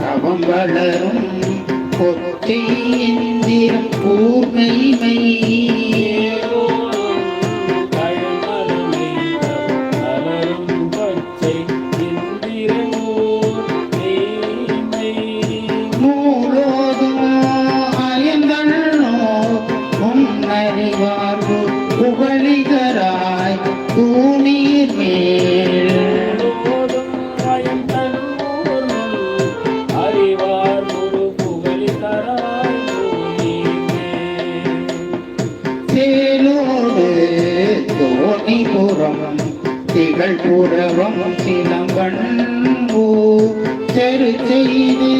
தவம் வளரும் கொச்சை எந்திரம் கூர்மைமை புகழிகராய் தூணீர் மேல். புறம் திகழ் புறவம் சிலம்பன் தெரு செய்து